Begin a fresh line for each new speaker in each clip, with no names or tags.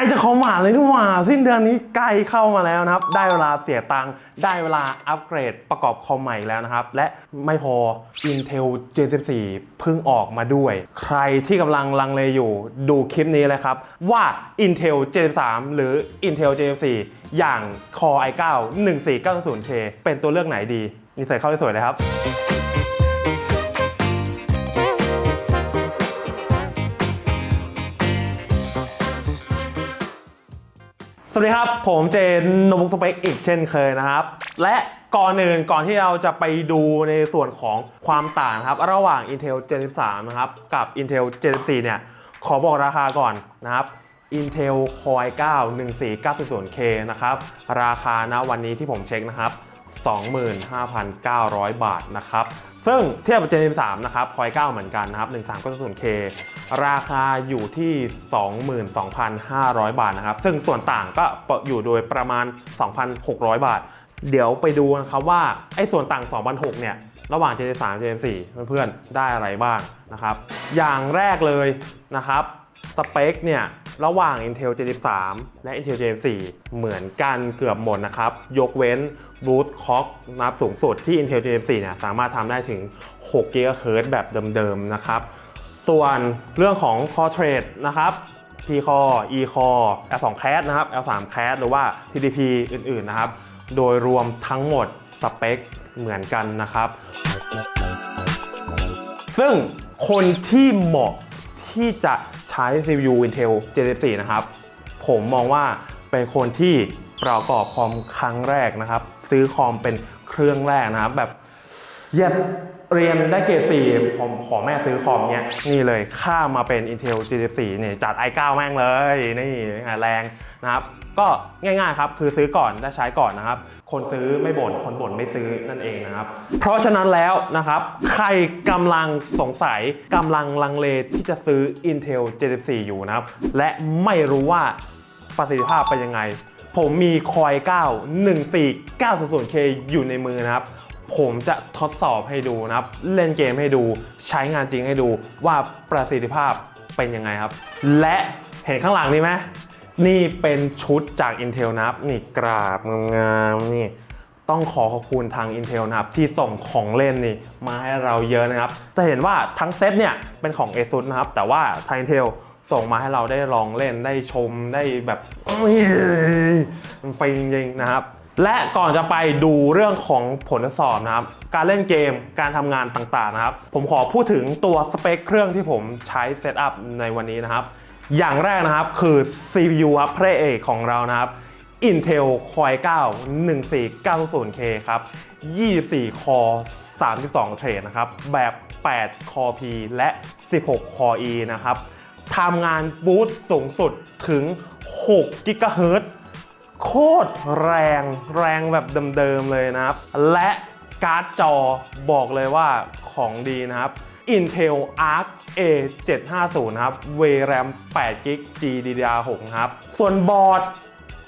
ล้จะคอมมาเลยนี่หว่า สิ้นเดือนนี้ใกล้เข้ามาแล้วนะครับ ได้เวลาเสียตังค์ได้เวลาอัปเกรดประกอบคอมใหม่แล้วนะครับ และไม่พอ Intel Gen 14 เพิ่งออกมาด้วย ใครที่กำลังลังเลอยู่ดูคลิปนี้เลยครับ ว่า Intel Gen 3หรือ Intel Gen 4อย่าง Core i9 1490K เป็นตัวเลือกไหนดีนี่ใส่เข้าสวยเลยครับ สวัสดีครับ ผมเจนนมุกสเปกอีกเช่นเคยนะครับ และก่อนอื่นก่อนที่เราจะไปดูในส่วนของความต่างครับ ระหว่าง Intel Gen 3นะครับ กับ Intel Gen 4เนี่ย ขอบอกราคาก่อนนะครับ Intel Core i9 1490K นะครับ ราคาณวันนี้ที่ผมเช็คนะครับ 25,900 บาทนะครับ ซึ่งเทียบกับ Gen 3นะครับ Core i9 เหมือนกันนะครับ 1390K ราคาอยู่ที่ 22,500 บาทนะครับ ซึ่งส่วนต่างก็อยู่โดยประมาณ 2,600 บาท เดี๋ยวไปดูนะครับว่าไอ้ส่วนต่าง 2,600 เนี่ย ระหว่าง Gen 3 Gen 4เพื่อนๆ ได้อะไรบ้างนะครับ อย่างแรกเลยนะครับ สเปคเนี่ย ระหว่าง Intel Gen 3และ Intel Gen 4เหมือนกันเกือบหมดนะครับ ยกเว้น Boost Clock นับสูงสุดที่ Intel Gen 4เนี่ยสามารถทำได้ถึง 6 GHz แบบเดิมๆนะครับ ส่วนเรื่องของ Core Trade นะครับ P Core E Core L2 Cat นะครับ L3 Cat หรือว่า TDP อื่นๆนะครับ โดยรวมทั้งหมดสเปคเหมือนกันนะครับ ซึ่งคนที่เหมาะที่จะ ใช้ CPU Intel J14 นะครับ ผมมองว่าเป็นคนที่ประกอบคอมครั้งแรกนะครับ ซื้อคอมเป็นเครื่องแรกนะครับ แบบเย็บเรียนได้เกรด4ผมขอแม่ซื้อคอมเนี้ยนี่เลยข้ามาเป็น Intel G14 เนี่ยจัด i9 แม่งเลย นี่แรงนะครับ ก็ง่ายๆครับคือซื้อก่อนได้ใช้ก่อนนะครับ คนซื้อไม่บ่นคนบ่นไม่ซื้อนั่นเองนะครับ เพราะฉะนั้นแล้วนะครับใครกำลังสงสัยกำลังลังเลที่จะซื้อ Intel Gen 4อยู่นะครับ และไม่รู้ว่าประสิทธิภาพเป็นยังไง ผมมี Core i9 14900K อยู่ในมือนะครับผมจะทดสอบให้ดูนะครับ เล่นเกมให้ดู ใช้งานจริงให้ดูว่าประสิทธิภาพเป็นยังไงครับ และเห็นข้างหลังนี่ไหม นี่เป็นชุดจาก Intel นะครับนี่กราบงามๆนี่ต้องขอขอบคุณทาง Intel นะครับที่ส่งของเล่นนี่มาให้เราเยอะนะครับ จะเห็นว่าทั้งเซตเนี่ยเป็นของ ASUS นะครับ แต่ว่าทาง Intel ส่งมาให้เราได้ลองเล่นได้ชมได้แบบมันไปจริงๆนะครับ และก่อนจะไปดูเรื่องของผลทดสอบนะครับ การเล่นเกมการทำงานต่างๆนะครับ ผมขอพูดถึงตัวสเปคเครื่องที่ผมใช้เซตอัพในวันนี้นะครับ อย่างแรกนะครับคือ CPU ครับพระเอกของเรานะครับ Intel Core i9 1490K ครับ 24 Core 32 เทรดนะครับ แบบ8 Core P และ 16 Core E นะครับทำงานบูตสูงสุดถึง6 GHz โคตรแรงแรงแบบเดิมๆเลยนะครับ และการ์ดจอบอกเลยว่าของดีนะครับ Intel Arc A750 ครับ VRAM 8 g b GDDR6 ครับ ส่วนบอร์ด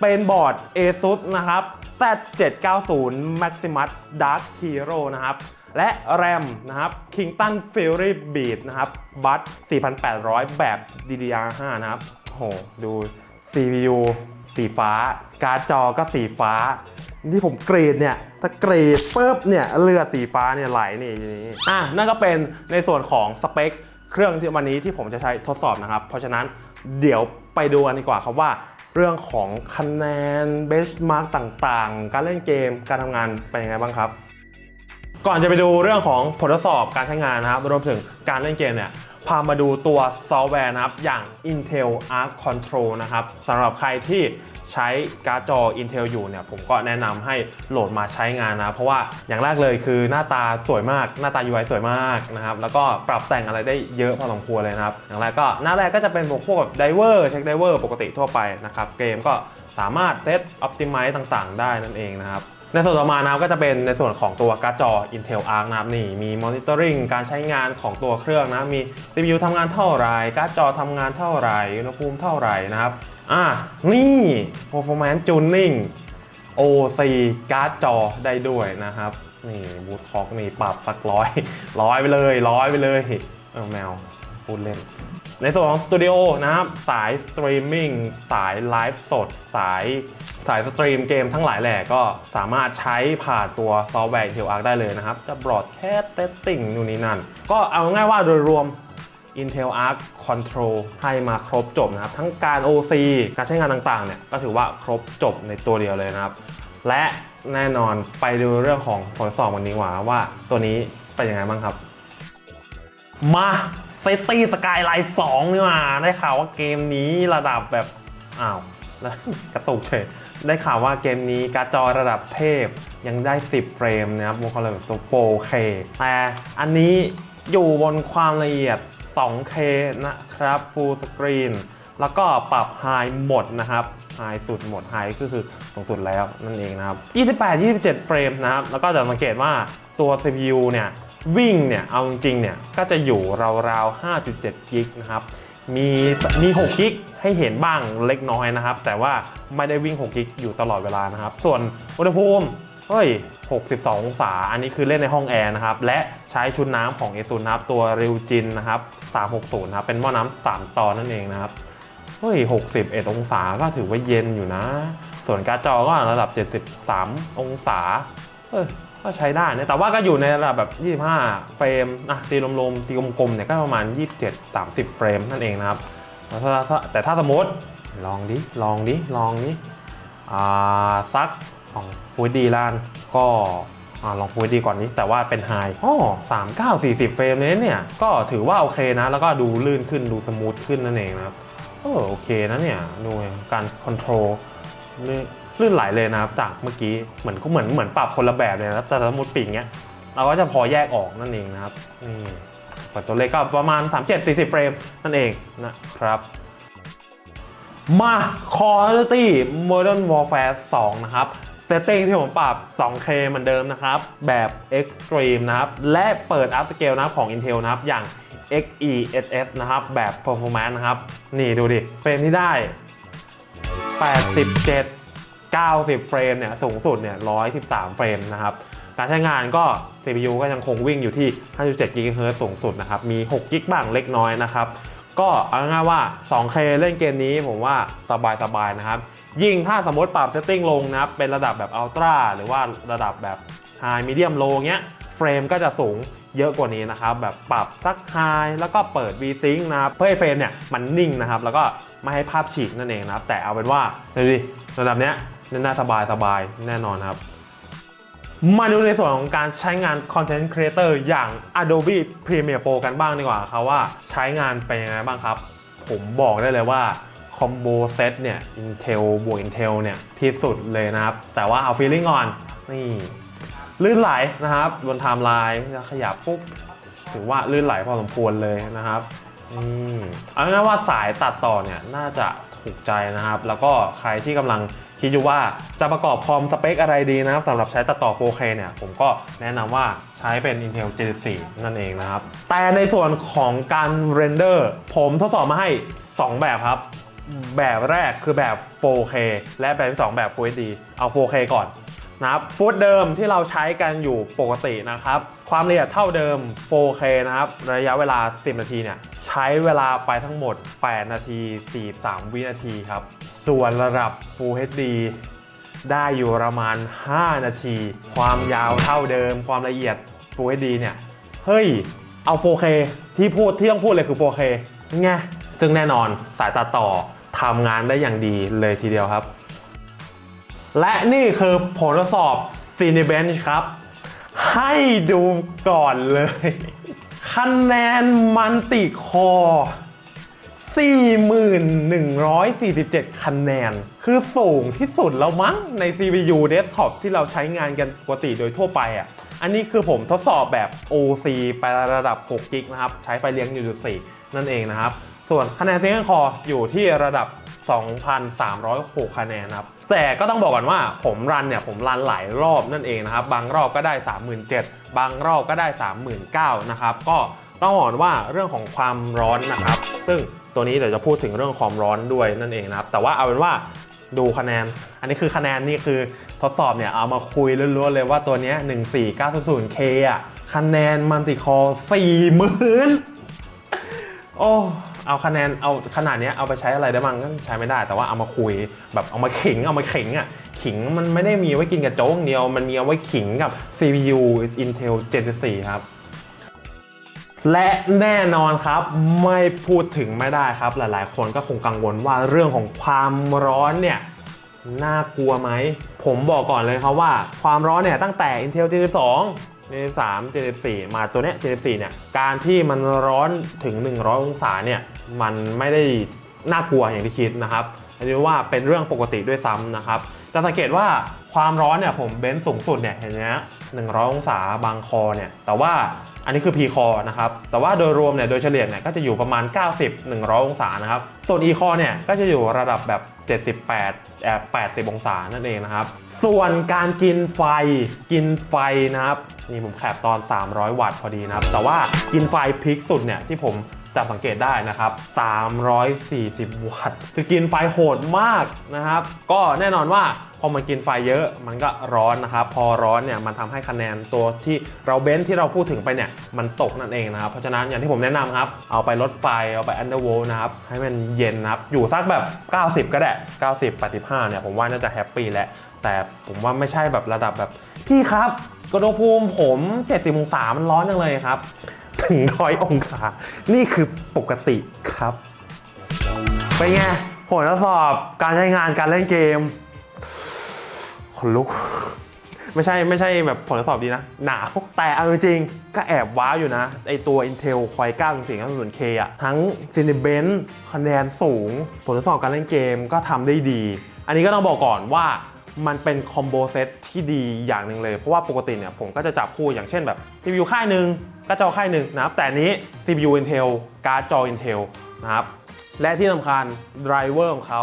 เป็นบอร์ด ASUS นะครับ Z790 Maximus Dark Hero นะครับ และ RAM นะครับ Kingston Fury Beat นะครับ บัส4,800 แบบ DDR5 นะครับโหดู CPU สีฟ้า การ์ดจอก็สีฟ้าที่ผมเกรดเนี่ย ถ้าเกรีดปุ๊บเนี่ยเลือดสีฟ้าเนี่ยไหลนี่นี่อะนั่นก็เป็นในส่วนของสเปคเครื่องที่วันนี้ที่ผมจะใช้ทดสอบนะครับ เพราะฉะนั้นเดี๋ยวไปดูกันดีกว่าครับว่า เรื่องของคะแนนเบสมาร์กต่างๆ การเล่นเกมการทำงานเป็นยังไงบ้างครับ ก่อนจะไปดูเรื่องของผลทดสอบการใช้งานนะครับรวมถึงการเล่นเกมเนี่ยพามาดูตัวซอฟต์แวร์นะครับอย่าง Intel Arc Control นะครับสำหรับใครที่ ใช้การ์ดจอ Intel อยู่เนี่ยผมก็แนะนำให้โหลดมาใช้งานนะ เพราะว่าอย่างแรกเลยคือหน้าตาสวยมากหน้าตา UI สวยมากนะครับแล้วก็ปรับแต่งอะไรได้เยอะพอสมควรเลยนะครับ อย่างแรกก็หน้าแรกก็จะเป็นพวกพวกไดเวอร์เช็คไดเวอร์ปกติทั่วไปนะครับเกมก็สามารถเซตอ p ติ m i z e ต่างๆ ได้นั่นเองนะครับในส่วนต่อมานะครับก็จะเป็นในส่วนของตัวการ์ดจอ Intel Arc นะครับนี่มี monitoring การใช้งานของตัวเครื่องนะมี CPU ทำงานเท่าไรการ์ดจอทำงานเท่าไรอุณหภูมิเท่าไหร่นะครับ อะนี่ performance tuning OC การ์ดจอได้ด้วยนะครับ นี่บูทคอกนี่ปรับสักร้อยร้อยไปเลยร้อยไปเลยเออแมวพูดเล่น ในส่วนของสตูดิโอนะครับ สายสตรีมมิ่งสายไลฟ์สด สายสายสตรีมเกมทั้งหลายแหล่ก็สามารถใช้ผ่านตัวซอฟต์แวร์ Intel a r ได้เลยนะครับ จะ broadcast setting นู่นนี่นั่น ก็เอาง่ายว่าโดยรวม Intel Arc Control ให้มาครบจบนะครับ ทั้งการ OC การใช้งานต่างๆเนี่ยก็ถือว่าครบจบในตัวเดียวเลยนะครับ และแน่นอนไปดูเรื่องของผลสอบวันนี้ว่าว่าตัวนี้เป็นยังไงบ้างครับ มาเซตี้สกายไลน์สองนี่มาได้ข่าวว่าเกมนี้ระดับแบบ อ้าวแล้วกระตุกเฉยได้ข่าวว่าเกมนี้การ์ดจอระดับเทพยังได้ 10 เฟรมนะครับวงความละเอียด 4K แต่อันนี้อยู่บนความละเอียด 2K นะครับ Full Screen แล้วก็ปรับ High หมดนะครับ High สุดหมด High ก็คือสูงสุดแล้วนั่นเองนะครับ 28 27 เฟรมนะครับ แล้วก็จะสังเกตว่าตัว CPU เนี่ยวิ่งเนี่ย เอาจริงๆเนี่ย ก็จะอยู่ราวๆ 5.7 กิกนะครับ มีมี 6 กิกให้เห็นบ้างเล็กน้อยนะครับ แต่ว่าไม่ได้วิ่ง 6 กิกอยู่ตลอดเวลานะครับ ส่วนอุณหภูมิ เฮ้ย 62 องศา อันนี้คือเล่นในห้องแอร์นะครับ และใช้ชุดน้ำของเอซุนนะครับตัวริวจินนะครับ 360 นะครับ เป็นหม้อน้ำ3ตอนนั่นเองนะครับ เฮ้ย 61 องศาก็ถือว่าเย็นอยู่นะ ส่วนการ์ดจอก็ระดับ 73 องศา เออก็ใช้ได้นะ แต่ว่าก็อยู่ในระดับแบบ 25 เฟรมนะตีลมๆ ตีกลมๆ เนี่ยก็ประมาณ 27 30 เฟรมนั่นเองนะครับ แต่ถ้าสมมติ ลองดิ ลองดิ ลองดิ อ่า ซักของฟูดดีลาน ก็ลองฟูดดีก่อนนี้แต่ว่าเป็นไฮอ๋อสามเก้าสี่สิบเฟรมเลยเนี่ย ก็ถือว่าโอเคนะ แล้วก็ดูลื่นขึ้นดูสมูทขึ้นนั่นเองนะครับเออโอเคนะเนี่ยดูการคอนโทรลลื่นไหลเลยนะครับจากเมื่อกี้เหมือนเหมือนเหมือนปรับคนละแบบเลยนะแต่สมมติปีกเนี้ยเราก็จะพอแยกออกนั่นเองนะครับนี่เปิดตัวเลขก็ประมาณ 37-40 เฟรมนั่นเองนะครับ มา Call of Duty Modern Warfare 2 นะครับ ตติ้งที่ผมปรับ 2K เหมือนเดิมนะครับ แบบ Extreme นะครับ และเปิด Up Scale นะครับของ Intel นะครับ อย่าง XeSS นะครับ แบบ Performance นะครับ นี่ดูดิ เฟรมที่ได้ 87 90 เฟรมเนี่ยสูงสุดเนี่ย113 เฟรมนะครับการใช้งานก็ CPU ก็ยังคงวิ่งอยู่ที่ 5.7 GHz สูงสุดนะครับ มี 6 กิกบ้างเล็กน้อยนะครับ ก็เอาง่ายๆว่า 2K เล่นเกมนี้ผมว่าสบายๆนะครับ ยิ่งถ้าสมมติปรับเซตติ้งลงนะครับ เป็นระดับแบบอัลตร้าหรือว่าระดับแบบ High Medium Low เงี้ยเฟรมก็จะสูงเยอะกว่านี้นะครับ แบบปรับสัก High แล้วก็เปิด V-Sync นะครับเพื่อให้เฟรมเนี่ยมันนิ่งนะครับ แล้วก็ไม่ให้ภาพฉีกนั่นเองนะครับ แต่เอาเป็นว่าดูดิระดับเนี้ยน่าสบายสบายๆแน่นอนครับ มาดูในส่วนของการใช้งาน Content Creator อย่าง Adobe Premiere Pro กันบ้างดีกว่าครับว่าใช้งานเป็นยังไงบ้างครับ ผมบอกได้เลยว่าคอมโบเซตเนี่ย Intel บวก Intel เนี่ย ที่สุดเลยนะครับ แต่ว่าเอา feeling ก่อน นี่ ลื่นไหลนะครับ บนไทม์ไลน์จะขยับปุ๊บถือว่าลื่นไหลพอสมควรเลยนะครับนี่เอาง่ายว่าสายตัดต่อเนี่ย น่าจะถูกใจนะครับ แล้วก็ใครที่กำลัง คิดอยู่ว่าจะประกอบคอมสเปคอะไรดีนะครับสำหรับใช้ตัดต่อ 4K เนี่ย ผมก็แนะนำว่าใช้เป็น Intel 74นั่นเองนะครับ แต่ในส่วนของการเรนเดอร์ผมทดสอบมาให้ 2 แบบครับ แบบแรกคือแบบ 4K และแบบที่สองแบบ Full HD เอา 4K ก่อนนะครับฟุตเดิมที่เราใช้กันอยู่ปกตินะครับ ความละเอียดเท่าเดิม 4K นะครับ ระยะเวลา 10 นาทีเนี่ย ใช้เวลาไปทั้งหมด 8 นาที 43 วินาทีครับ ส่วนระดับ Full HD ได้อยู่ประมาณ 5 นาที ความยาวเท่าเดิม ความละเอียด Full HD เนี่ย เฮ้ย เอา 4K ที่พูดที่ต้องพูดเลยคือ 4K ไงซึ่งแน่นอนสายตัดต่อทำงานได้อย่างดีเลยทีเดียวครับ และนี่คือผลทดสอบ Cinebench ครับ ให้ดูก่อนเลย คะแนนมันติคอ 4,147 คะแนน คือสูงที่สุดแล้วมั้งใน CPU Desktop ที่เราใช้งานกันปกติโดยทั่วไปอะ อันนี้คือผมทดสอบแบบ OC ไประดับ 6 กิกนะครับ ใช้ไฟเลี้ยง1.4 นั่นเองนะครับ ส่วนคะแนนเซ c งคออยู่ที่ระดับ 2,306 คะแนนครับ แต่ก็ต้องบอกก่อนว่าผมรันเนี่ย ผมรันหลายรอบนั่นเองนะครับ บางรอบก็ได้ 37,000 บางรอบก็ได้ 39,000 นะครับ ก็ต้องบอกว่าเรื่องของความร้อนนะครับ ซึ่ง ตัวนี้เดี๋ยวจะพูดถึงเรื่องความร้อนด้วยนั่นเองนะครับ แต่ว่าเอาเป็นว่าดูคะแนน อันนี้คือคะแนนนี่คือทดสอบเนี่ยเอามาคุยล้วนๆเลยว่าตัวนี้ย 14900K อะคะแนนมันติคอ40,000โอ้เอาคะแนนเอาขนาดเนี้ยเอาไปใช้อะไรได้บ้างก็ใช้ไม่ได้ แต่ว่าเอามาคุยแบบเอามาขิงเอามาขิงอะขิงมันไม่ได้มีไว้กินกับโจ๊กเดียว มันมีเอาไว้ขิงกับ CPU Intel Gen 4ครับ และแน่นอนครับไม่พูดถึงไม่ได้ครับ หลายๆ คนก็คงกังวลว่าเรื่องของความร้อนเนี่ยน่ากลัวไหม ผมบอกก่อนเลยครับว่าความร้อนเนี่ยตั้งแต่ Intel Gen 2 Gen 3 Gen 4มาตัวเนี้ย Gen 4เนี่ยการที่มันร้อนถึง 100 องศาเนี่ยมันไม่ได้น่ากลัวอย่างที่คิดนะครับอันนี้ว่าเป็นเรื่องปกติด้วยซ้ำนะครับจะสังเกตว่าความร้อนเนี่ยผมเบนซ์สูงสุดเนี่ยเห็นไหมฮะ100องศาบางคอเนี่ยแต่ว่า อันนี้คือ P คอนะครับ แต่ว่าโดยรวมเนี่ยโดยเฉลี่ยเนี่ยก็จะอยู่ประมาณ 90 100 องศานะครับ ส่วน E คอเนี่ยก็จะอยู่ระดับแบบ 78แอบ80 องศานั่นเองนะครับ ส่วนการกินไฟกินไฟนะครับ นี่ผมแคปตอน 300 วัตต์พอดีนะครับ แต่ว่ากินไฟพีคสุดเนี่ยที่ผมจะสังเกตได้นะครับ 340 วัตต์ คือกินไฟโหดมากนะครับ ก็แน่นอนว่า พอมันกินไฟเยอะมันก็ร้อนนะครับ พอร้อนเนี่ยมันทำให้คะแนนตัวที่เราเบนซ์ที่เราพูดถึงไปเนี่ยมันตกนั่นเองนะครับ เพราะฉะนั้นอย่างที่ผมแนะนำครับ เอาไปลดไฟเอาไปอันเดอร์โวนะครับ ให้มันเย็นนะครับ อยู่สักแบบ 90 ก็ได้ 90 85 เนี่ยผมว่าน่าจะแฮปปี้แล้ว แต่ผมว่าไม่ใช่แบบระดับแบบ พี่ครับกระโดภูมิผม70องศามันร้อนจังเลยครับ ถึงร้อยองศานี่คือปกติครับเป็นไงผลทดสอบการใช้งานการเล่นเกม นลุก ไม่ใช่ไม่ใช่แบบผลทดสอบดีนะ หนาว แต่เอาจริงๆ ก็แอบว้าวอยู่นะ ไอตัว Intel Core 9 4 9 0 K อะทั้ง Cinebench คะแนนสูง ผลทดสอบการเล่นเกมก็ทำได้ดี อันนี้ก็ต้องบอกก่อนว่ามันเป็นคอมโบเซตที่ดีอย่างหนึ่งเลย เพราะว่าปกติเนี่ยผมก็จะจับคู่อย่างเช่นแบบ CPU ค่ายหนึ่งการ์ดจอค่ายหนึ่งนะครับ แต่นนี้ CPU Intel การ์ดจอ Intel นะครับ และที่สำคัญไดรเวอร์ของเขา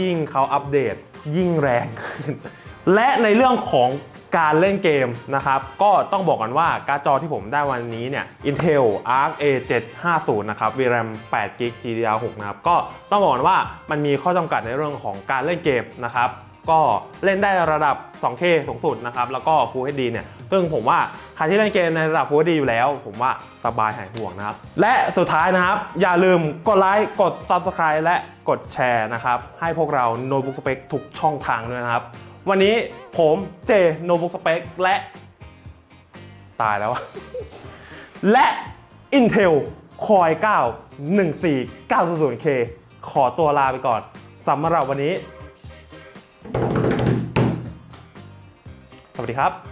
ยิ่งเขาอัปเดตยิ่งแรงขึ้น และในเรื่องของการเล่นเกมนะครับ ก็ต้องบอกกันว่าการ์ดจอที่ผมได้วันนี้เนี่ย Intel Arc A750 นะครับ VRAM 8 g b GDDR6 นะครับ ก็ต้องบอกกันว่ามันมีข้อจำกัดในเรื่องของการเล่นเกมนะครับก็เล่นได้ระดับ 2K สูงสุดนะครับ แล้วก็ Full HD เนี่ย ซึ่งผมว่าใครที่เล่นเกมในระดับ Full HD อยู่แล้ว ผมว่าสบายหายห่วงนะครับ และสุดท้ายนะครับ อย่าลืมกดไลค์ กด Subscribe และกดแชร์นะครับ ให้พวกเรา Notebook Spec ทุกช่องทางด้วยนะครับ วันนี้ผมเจโนบุกสเปคและ ตายแล้วอะและ Intel Core 9 14900K ขอตัวลาไปก่อนสำหรับวันนี้ สวัสดีครับ